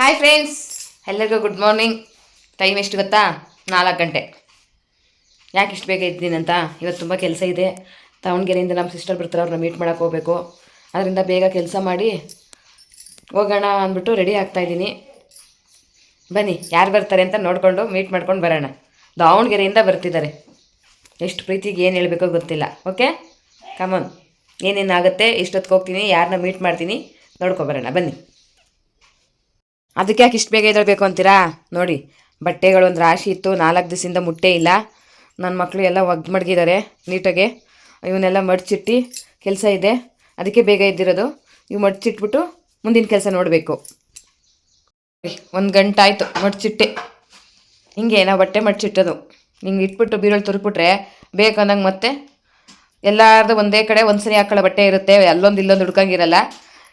Hi friends ಎಲ್ಲರಿಗೂ good morning time ಎಷ್ಟು ಗೊತ್ತಾ? ನಾಲ್ಕು ಗಂಟೆ. ಯಾಕೆ ಇಷ್ಟು ಬೇಗ ಇದ್ದೀನಂತ ಇವತ್ತು ತುಂಬ ಕೆಲಸ ಇದೆ. ದಾವಣಗೆರೆಯಿಂದ ನಮ್ಮ ಸಿಸ್ಟರ್ ಬರ್ತಾರೆ, ಅವ್ರನ್ನ ಮೀಟ್ ಮಾಡೋಕೆ ಹೋಗಬೇಕು. ಅದರಿಂದ ಬೇಗ ಕೆಲಸ ಮಾಡಿ ಹೋಗೋಣ ಅಂದ್ಬಿಟ್ಟು ರೆಡಿ ಆಗ್ತಾಯಿದ್ದೀನಿ ಬನ್ನಿ, ಯಾರು ಬರ್ತಾರೆ ಅಂತ ನೋಡಿಕೊಂಡು ಮೀಟ್ ಮಾಡ್ಕೊಂಡು ಬರೋಣ. ದಾವಣಗೆರೆಯಿಂದ ಬರ್ತಿದ್ದಾರೆ. ಎಷ್ಟು ಪ್ರೀತಿಗೆ ಏನು ಹೇಳಬೇಕೋ ಗೊತ್ತಿಲ್ಲ. ಓಕೆ ಕಮನ್ ಏನೇನಾಗುತ್ತೆ ಇಷ್ಟೊತ್ತಿಗೆ ಹೋಗ್ತೀನಿ ಯಾರನ್ನ ಮೀಟ್ ಮಾಡ್ತೀನಿ ನೋಡ್ಕೊಬರೋಣ ಬನ್ನಿ. ಅದಕ್ಕೆ ಯಾಕೆ ಇಷ್ಟು ಬೇಗ ಎದ್ದೇಳಬೇಕು ಅಂತೀರಾ? ನೋಡಿ, ಬಟ್ಟೆಗಳು ಒಂದು ರಾಶಿ ಇತ್ತು, ನಾಲ್ಕು ದಿವಸದಿಂದ ಮುಟ್ಟೆ ಇಲ್ಲ. ನನ್ನ ಮಕ್ಕಳು ಎಲ್ಲ ಒಗ್ದು ಮಡಗಿದ್ದಾರೆ ನೀಟಾಗೆ. ಇವನ್ನೆಲ್ಲ ಮಡ್ಚಿಟ್ಟು ಕೆಲಸ ಇದೆ. ಅದಕ್ಕೆ ಬೇಗ ಇದ್ದಿರೋದು ಇವು ಮಡ್ಚಿಟ್ಬಿಟ್ಟು ಮುಂದಿನ ಕೆಲಸ ನೋಡಬೇಕು. ಒಂದು ಗಂಟೆ ಆಯಿತು ಮಡ್ಚಿಟ್ಟೆ. ಹಿಂಗೆ ನಾವು ಬಟ್ಟೆ ಮಡ್ಚಿಟ್ಟೋದು. ಹಿಂಗೆ ಇಟ್ಬಿಟ್ಟು ಬೀರಲ್ಲಿ ತುರುಕ್ಬಿಟ್ರೆ ಬೇಕಂದಂಗೆ ಮತ್ತೆ ಎಲ್ಲಾರ್ದು ಒಂದೇ ಕಡೆ ಒಂದು ಸರಿ ಹಾಕೊಳ್ಳೋ ಬಟ್ಟೆ ಇರುತ್ತೆ, ಅಲ್ಲೊಂದು ಇಲ್ಲೊಂದು ಹುಡ್ಕಂಗಿರಲ್ಲ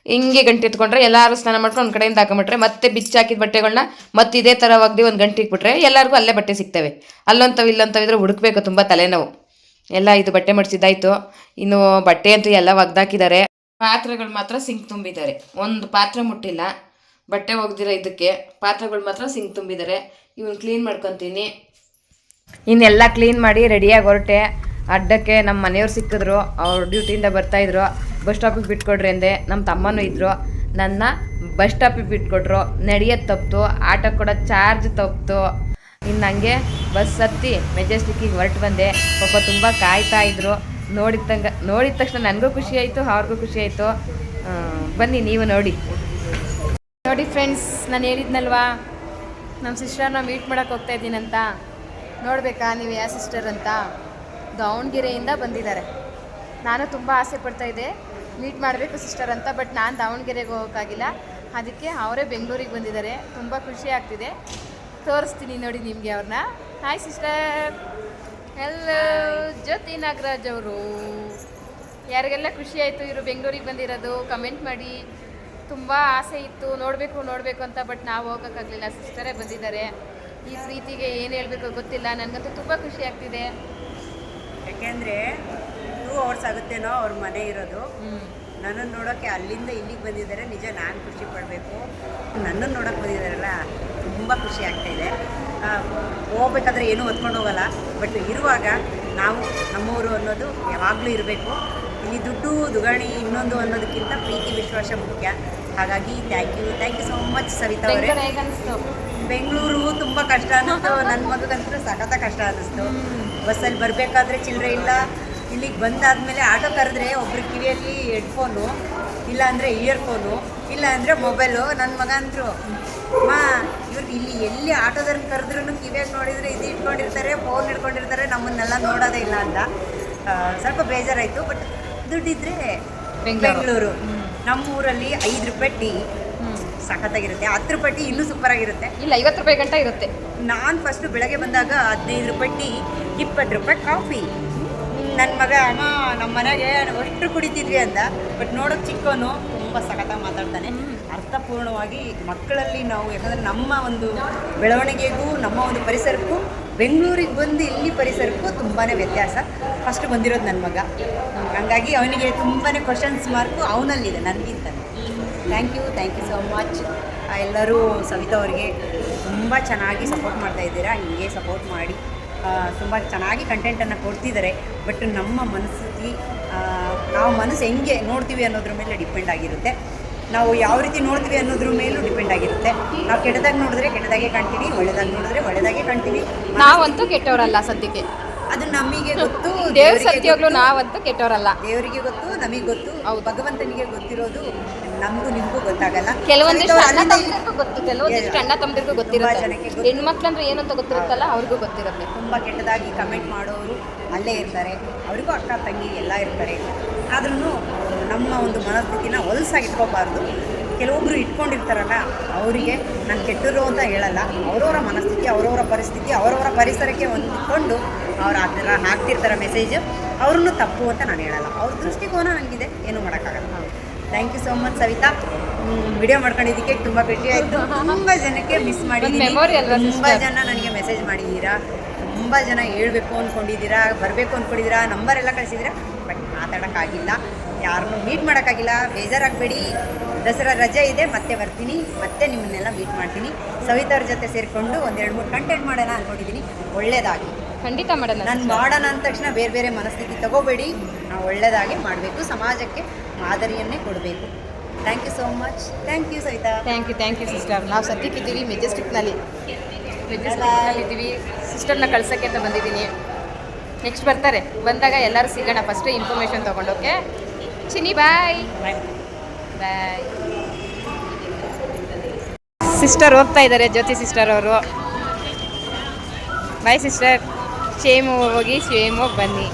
ಹಿಂಗೆ ಗಂಟೆ ಎತ್ಕೊಂಡ್ರೆ ಎಲ್ಲರೂ ಸ್ನಾನ ಮಾಡ್ಕೊಂಡು ಒಂದು ಕಡೆಯಿಂದ ಹಾಕೊಂಬಿಟ್ರೆ ಮತ್ತೆ ಬಿಚ್ಚಿ ಹಾಕಿದ ಬಟ್ಟೆಗಳನ್ನ ಮತ್ತೆ ಇದೇ ಥರ ಒಗ್ದು ಒಂದು ಗಂಟೆ ಇಟ್ಬಿಟ್ರೆ ಎಲ್ಲರಿಗೂ ಅಲ್ಲೇ ಬಟ್ಟೆ ಸಿಗ್ತವೆ. ಅಲ್ಲೊಂಥವು ಇಲ್ಲೊಂಥವು ಇದ್ರೆ ಹುಡುಕ್ಬೇಕು ತುಂಬ ತಲೆನೋವು. ಎಲ್ಲ ಇದು ಬಟ್ಟೆ ಮಡಿಸಿದ್ದಾಯ್ತು. ಇನ್ನು ಬಟ್ಟೆ ಅಂತೂ ಎಲ್ಲ ಒಗ್ದಾಕಿದ್ದಾರೆ. ಪಾತ್ರೆಗಳು ಮಾತ್ರ ಸಿಂಕ್ ತುಂಬಿದ್ದಾರೆ. ಒಂದು ಪಾತ್ರೆ ಮುಟ್ಟಿಲ್ಲ. ಬಟ್ಟೆ ಒಗ್ದಿರೋ ಇದಕ್ಕೆ ಪಾತ್ರೆಗಳು ಮಾತ್ರ ಸಿಂಕ್ ತುಂಬಿದ್ದಾರೆ. ಇವನ್ ಕ್ಲೀನ್ ಮಾಡ್ಕೊತೀನಿ. ಇನ್ನೆಲ್ಲ ಕ್ಲೀನ್ ಮಾಡಿ ರೆಡಿಯಾಗಿ ಹೊರಟೆ. ಅಡ್ಡಕ್ಕೆ ನಮ್ಮ ಮನೆಯವ್ರು ಸಿಕ್ಕಿದ್ರು. ಅವ್ರು ಡ್ಯೂಟಿಯಿಂದ ಬರ್ತಾಯಿದ್ರು ಬಸ್ ಸ್ಟಾಪಿಗೆ ಬಿಟ್ಕೊಡ್ರಿ ಅಂದೆ. ನಮ್ಮ ತಮ್ಮನೂ ಇದ್ದರು ನನ್ನ ಬಸ್ ಸ್ಟಾಪಿಗೆ ಬಿಟ್ಕೊಟ್ರು. ನಡೆಯೋದು ತಪ್ಪಿತು ಆಟೋ ಕೂಡ ಚಾರ್ಜ್ ತಪ್ಪಿತು ಇನ್ನು ಹಂಗೆ ಬಸ್ ಹತ್ತಿ ಮೆಜೆಸ್ಟಿಕ್ಕಿಗೆ ಹೊರಟು ಬಂದೆ. ಪಾಪ ತುಂಬ ಕಾಯ್ತಾ ಇದ್ರು. ನೋಡಿದ ನೋಡಿದ ತಕ್ಷಣ ನನಗೂ ಖುಷಿ ಆಯಿತು, ಅವ್ರಿಗೂ ಖುಷಿ ಆಯಿತು. ಬನ್ನಿ ನೀವು ನೋಡಿ. ನೋಡಿ ಫ್ರೆಂಡ್ಸ್, ನಾನು ಹೇಳಿದ್ನಲ್ವಾ? ನಮ್ಮ ಸಿಸ್ಟರ್ನ ಮೀಟ್ ಮಾಡೋಕೆ ಹೋಗ್ತಾ ಇದ್ದೀನಂತ. ನೋಡಬೇಕಾ ನೀವು ಯಾವ ಸಿಸ್ಟರ್ ಅಂತ? ದಾವಣಗೆರೆಯಿಂದ ಬಂದಿದ್ದಾರೆ. ನಾನು ತುಂಬ ಆಸೆ ಪಡ್ತಾ ಇದ್ದೆ. ಮೀಟ್ ಮಾಡಬೇಕು ಸಿಸ್ಟರ್ ಅಂತ, ಬಟ್ ನಾನು ದಾವಣಗೆರೆಗೆ ಹೋಗೋಕ್ಕಾಗಿಲ್ಲ. ಅದಕ್ಕೆ ಅವರೇ ಬೆಂಗಳೂರಿಗೆ ಬಂದಿದ್ದಾರೆ. ತುಂಬ ಖುಷಿ ಆಗ್ತಿದೆ. ತೋರಿಸ್ತೀನಿ ನೋಡಿ ನಿಮಗೆ ಅವ್ರನ್ನ ಹಾಯ್ ಸಿಸ್ಟರ್ ಎಲ್ಲೋ ಜ್ಯೋತಿ ನಾಗರಾಜ್ ಅವರು. ಯಾರಿಗೆಲ್ಲ ಖುಷಿ ಆಯಿತು ಇವರು ಬೆಂಗಳೂರಿಗೆ ಬಂದಿರೋದು? ಕಮೆಂಟ್ ಮಾಡಿ. ತುಂಬ ಆಸೆ ಇತ್ತು. ನೋಡಬೇಕು ನೋಡಬೇಕು ಅಂತ, ಬಟ್ ನಾವು ಹೋಗೋಕ್ಕಾಗಲಿಲ್ಲ. ಸಿಸ್ಟರೇ ಬಂದಿದ್ದಾರೆ. ಈ ಪ್ರೀತಿಗೆ ಏನು ಹೇಳಬೇಕು ಗೊತ್ತಿಲ್ಲ. ನನಗಂತೂ ತುಂಬ ಖುಷಿ ಆಗ್ತಿದೆ. ಯಾಕೆಂದರೆ ಟೂ ಅವರ್ಸ್ ಆಗುತ್ತೇನೋ ಅವ್ರ ಮನೆ ಇರೋದು. ನನ್ನನ್ನು ನೋಡೋಕ್ಕೆ ಅಲ್ಲಿಂದ ಇಲ್ಲಿಗೆ ಬಂದಿದ್ದಾರೆ. ನಿಜ ನಾನು ಖುಷಿ ಪಡಬೇಕು. ನನ್ನನ್ನು ನೋಡೋಕೆ ಬಂದಿದ್ದಾರಲ್ಲ ತುಂಬ ಖುಷಿ ಆಗ್ತಾಯಿದೆ ಹೋಗ್ಬೇಕಾದ್ರೆ ಏನೂ ಹೊತ್ಕೊಂಡು ಹೋಗಲ್ಲ. ಬಟ್ ಇರುವಾಗ ನಾವು ನಮ್ಮೂರು ಅನ್ನೋದು ಯಾವಾಗಲೂ ಇರಬೇಕು. ಇಲ್ಲಿ ದುಡ್ಡು ದುಗಾಣಿ ಇನ್ನೊಂದು ಅನ್ನೋದಕ್ಕಿಂತ ಪ್ರೀತಿ ವಿಶ್ವಾಸ ಮುಖ್ಯ. ಹಾಗಾಗಿ thank you thank you so much Savita ಅವರೇ. ಬೆಂಗಳೂರು ತುಂಬ ಕಷ್ಟ ಅನ್ನೋದು ನನ್ನ ಮಗಗಂತೂ ಸಖತ ಕಷ್ಟ ಅನ್ನಿಸ್ತು. ಬಸ್ಸಲ್ಲಿ ಬರಬೇಕಾದ್ರೆ ಚಿಲ್ಲರೆ ಇಲ್ಲ. ಇಲ್ಲಿಗೆ ಬಂದಾದಮೇಲೆ ಆಟೋ ಕರೆದ್ರೆ ಒಬ್ರು ಕಿವಿಯಲ್ಲಿ ಹೆಡ್ಫೋನು ಇಲ್ಲಾಂದರೆ ಇಯರ್ಫೋನು ಇಲ್ಲ ಅಂದರೆ ಮೊಬೈಲು ನನ್ನ ಮಗ ಅಂದರು ಮಾ ಇವ್ರು ಇಲ್ಲಿ ಎಲ್ಲಿ ಆಟೋದವ್ರನ್ನ ಕರೆದ್ರೂ ಕಿವಿಯಾಗಿ ನೋಡಿದರೆ ಇದು ಇಟ್ಕೊಂಡಿರ್ತಾರೆ ಫೋನ್ ಇಟ್ಕೊಂಡಿರ್ತಾರೆ ನಮ್ಮನ್ನೆಲ್ಲ ನೋಡೋದೇ ಇಲ್ಲ ಅಂತ. ಸ್ವಲ್ಪ ಬೇಜಾರಾಯಿತು ಬಟ್ ದುಡ್ಡಿದ್ರೆ ಬೆಂಗಳೂರು. ಬೆಂಗಳೂರು. ನಮ್ಮ ಊರಲ್ಲಿ ಐದು ರೂಪಾಯಿ ಟೀ ಸಖತ್ತಾಗಿರುತ್ತೆ ಹತ್ತು ರೂಪಾಯಿ ಟೀ ಇನ್ನೂ ಸೂಪರಾಗಿರುತ್ತೆ. ಇಲ್ಲ ಐವತ್ತು ರೂಪಾಯಿ ಗಂಟೆ ಇರುತ್ತೆ. ನಾನು ಫಸ್ಟು ಬೆಳಗ್ಗೆ ಬಂದಾಗ ಹದಿನೈದು ರೂಪಾಯಿ ಟೀ ಇಪ್ಪತ್ತು ರೂಪಾಯಿ ಕಾಫಿ. ನನ್ನ ಮಗ ಅಮ್ಮ ನಮ್ಮ ಮನೆಗೆ ಅಷ್ಟು ಕುಡಿತಿದ್ವಿ ಅಂತ ಬಟ್ ನೋಡೋಕೆ ಚಿಕ್ಕವನು ತುಂಬ ಸಖತ ಮಾತಾಡ್ತಾನೆ. ಅರ್ಥಪೂರ್ಣವಾಗಿ ಮಕ್ಕಳಲ್ಲಿ ನಾವು ಯಾಕಂದರೆ ನಮ್ಮ ಒಂದು ಬೆಳವಣಿಗೆಗೂ ನಮ್ಮ ಒಂದು ಪರಿಸರಕ್ಕೂ ಬೆಂಗಳೂರಿಗೆ ಬಂದು ಇಲ್ಲಿ ಪರಿಸರಕ್ಕೂ ತುಂಬಾ ವ್ಯತ್ಯಾಸ. ಫಸ್ಟ್ ಬಂದಿರೋದು ನನ್ನ ಮಗ. ಹಂಗಾಗಿ ಅವನಿಗೆ ತುಂಬಾ ಕ್ವಶನ್ಸ್ ಮಾರ್ಕು ಅವನಲ್ಲಿದೆ ನನಗಿಂತ. Thank you thank you so much ಎಲ್ಲರೂ ಸವಿತಾ ಅವರಿಗೆ ತುಂಬ ಚೆನ್ನಾಗಿ ಸಪೋರ್ಟ್ ಮಾಡ್ತಾ ಇದ್ದೀರಾ ಹೀಗೆ ಸಪೋರ್ಟ್ ಮಾಡಿ. ತುಂಬ ಚೆನ್ನಾಗಿ ಕಂಟೆಂಟನ್ನು ಕೊಡ್ತಿದ್ದಾರೆ. ಬಟ್ ನಮ್ಮ ಮನಸ್ಥಿತಿ ಆ, ನಾವು ಮನಸ್ಸು ಹೆಂಗೆ ನೋಡ್ತೀವಿ ಅನ್ನೋದ್ರ ಮೇಲೆ ಡಿಪೆಂಡ್ ಆಗಿರುತ್ತೆ. ನಾವು ಯಾವ ರೀತಿ ನೋಡ್ತೀವಿ ಅನ್ನೋದ್ರ ಮೇಲೂ ಡಿಪೆಂಡ್ ಆಗಿರುತ್ತೆ. ನಾವು ಕೆಟ್ಟದಾಗಿ ನೋಡಿದ್ರೆ ಕೆಟ್ಟದಾಗೆ ಕಾಣ್ತೀವಿ ಒಳ್ಳೆದಾಗಿ ನೋಡಿದ್ರೆ ಒಳ್ಳೆದಾಗೆ ಕಾಣ್ತೀವಿ. ನಾವಂತೂ ಕೆಟ್ಟವರಲ್ಲ ಸದ್ಯಕ್ಕೆ. ಅದು ನಮಗೆ ಗೊತ್ತು ದೇವರಿಗೆ. ನಾವಂತೂ ಕೆಟ್ಟವರಲ್ಲ. ದೇವರಿಗೆ ಗೊತ್ತು ನಮಗೆ ಗೊತ್ತು. ಭಗವಂತನಿಗೆ ಗೊತ್ತಿರೋದು ನಮಗೂ ನಿಮಗೂ ಗೊತ್ತಾಗಲ್ಲ. ಕೆಲವೊಂದಿಷ್ಟು ಅಣ್ಣ ತಮ್ಮದಿರ್ಗೂ ಗೊತ್ತು ಕೆಲವೊಂದಿಷ್ಟು ಅಣ್ಣ ತಮ್ಮದಿರ್ಗೂ ಗೊತ್ತಿರುತ್ತೆ. ಹೆಣ್ಮಕ್ಳು ಅಂದ್ರೆ ಏನು ಅಂತ ಗೊತ್ತಿರುತ್ತಲ್ಲ ಅವ್ರಿಗೂ ಗೊತ್ತಿರುತ್ತೆ. ತುಂಬ ಕೆಟ್ಟದಾಗಿ ಕಮೆಂಟ್ ಮಾಡೋರು ಅಲ್ಲೇ ಇರ್ತಾರೆ. ಅವ್ರಿಗೂ ಅಕ್ಕ ತಂಗಿ ಎಲ್ಲ ಇರ್ತಾರೆ. ಆದ್ರೂ ನಮ್ಮ ಒಂದು ಮನಸ್ಥಿತಿನ ಹೊಲಸಾಗಿ ಇಟ್ಕೋಬಾರ್ದು. ಕೆಲವೊಬ್ಬರು ಇಟ್ಕೊಂಡಿರ್ತಾರಲ್ಲ ಅವರಿಗೆ ನಾನು ಕೆಟ್ಟರು ಅಂತ ಹೇಳಲ್ಲ. ಅವರವರ ಮನಸ್ಥಿತಿ ಅವರವರ ಪರಿಸ್ಥಿತಿ ಅವರವರ ಪರಿಸರಕ್ಕೆ ಹೊಂದಿಕೊಂಡು ಅವ್ರು ಆ ಥರ ಹಾಕ್ತಿರ್ತಾರೆ ಮೆಸೇಜ್ ಅವ್ರನ್ನೂ ತಪ್ಪು ಅಂತ ನಾನು ಹೇಳಲ್ಲ. ಅವ್ರ ದೃಷ್ಟಿಕೋನ ನನಗಿದೆ ಏನು ಮಾಡೋಕ್ಕಾಗಲ್ಲ. Thank you so much Savita video ಮಾಡ್ಕೊಂಡಿದ್ದಕ್ಕೆ ತುಂಬ ಭೇಟಿ ಆಯಿತು. ತುಂಬ ಜನಕ್ಕೆ ಮಿಸ್ ಮಾಡಿದ್ದೀನಿ ತುಂಬ ಜನ ನನಗೆ ಮೆಸೇಜ್ ಮಾಡಿದ್ದೀರಾ? ತುಂಬ ಜನ ಹೇಳಬೇಕು ಅಂದ್ಕೊಂಡಿದ್ದೀರಾ ಬರಬೇಕು ಅಂದ್ಕೊಂಡಿದ್ದೀರಾ ನಂಬರ್ ಎಲ್ಲ ಕಳಿಸಿದ್ದೀರಾ? ಬಟ್ ಮಾತಾಡೋಕ್ಕಾಗಿಲ್ಲ. ಯಾರನ್ನೂ ಮೀಟ್ ಮಾಡೋಕ್ಕಾಗಿಲ್ಲ. ಬೇಜಾರಾಗಬೇಡಿ. ದಸರಾ ರಜೆ ಇದೆ ಮತ್ತೆ ಬರ್ತೀನಿ. ಮತ್ತೆ ನಿಮ್ಮನ್ನೆಲ್ಲ ಮೀಟ್ ಮಾಡ್ತೀನಿ. ಸವಿತಾ ಅವ್ರ ಜೊತೆ ಸೇರಿಕೊಂಡು ಒಂದೆರಡು ಮೂರು ಕಂಟೆಂಟ್ ಮಾಡೋಣ ಅಂದ್ಕೊಂಡಿದ್ದೀನಿ ಒಳ್ಳೇದಾಗಿ. ಖಂಡಿತ ಮಾಡೋಣ ನಾನು ಮಾಡೋಣ ಅಂದ ತಕ್ಷಣ ಬೇರೆ ಬೇರೆ ಮನಸ್ಥಿತಿ ತಗೋಬೇಡಿ. ನಾವು ಒಳ್ಳೇದಾಗಿ ಮಾಡಬೇಕು. ಸಮಾಜಕ್ಕೆ ಮಾದರಿಯನ್ನೇ ಕೊಡಬೇಕು. Thank you so much thank you Savita. Thank you thank you sister ನಾವು ಸದ್ಯಕ್ಕಿದ್ದೀವಿ ಮೆಜೆಸ್ಟಿಕ್ನಲ್ಲಿ ಮೆಜೆಸ್ಟಿಕ್ನಲ್ಲಿ ಇದ್ದೀವಿ. ಸಿಸ್ಟರ್ನ ಕಳ್ಸೋಕ್ಕೆ ಅಂತ ಬಂದಿದ್ದೀನಿ. ನೆಕ್ಸ್ಟ್ ಬರ್ತಾರೆ. ಬಂದಾಗ ಎಲ್ಲರೂ ಸಿಗೋಣ. ಫಸ್ಟ್ ಇನ್ಫಾರ್ಮೇಷನ್ ತೊಗೊಂಡೋಕೆ ಚಿನಿ ಬಾಯ್ ಬಾಯ್ ಸಿಸ್ಟರ್ ಹೋಗ್ತಾ ಇದ್ದಾರೆ ಜ್ಯೋತಿ ಸಿಸ್ಟರ್ ಅವರು. ಬಾಯ್ ಸಿಸ್ಟರ್ ಸೇಮ್ ಹೋಗಿ ಶೇಮ್ ಹೋಗಿ ಬನ್ನಿ.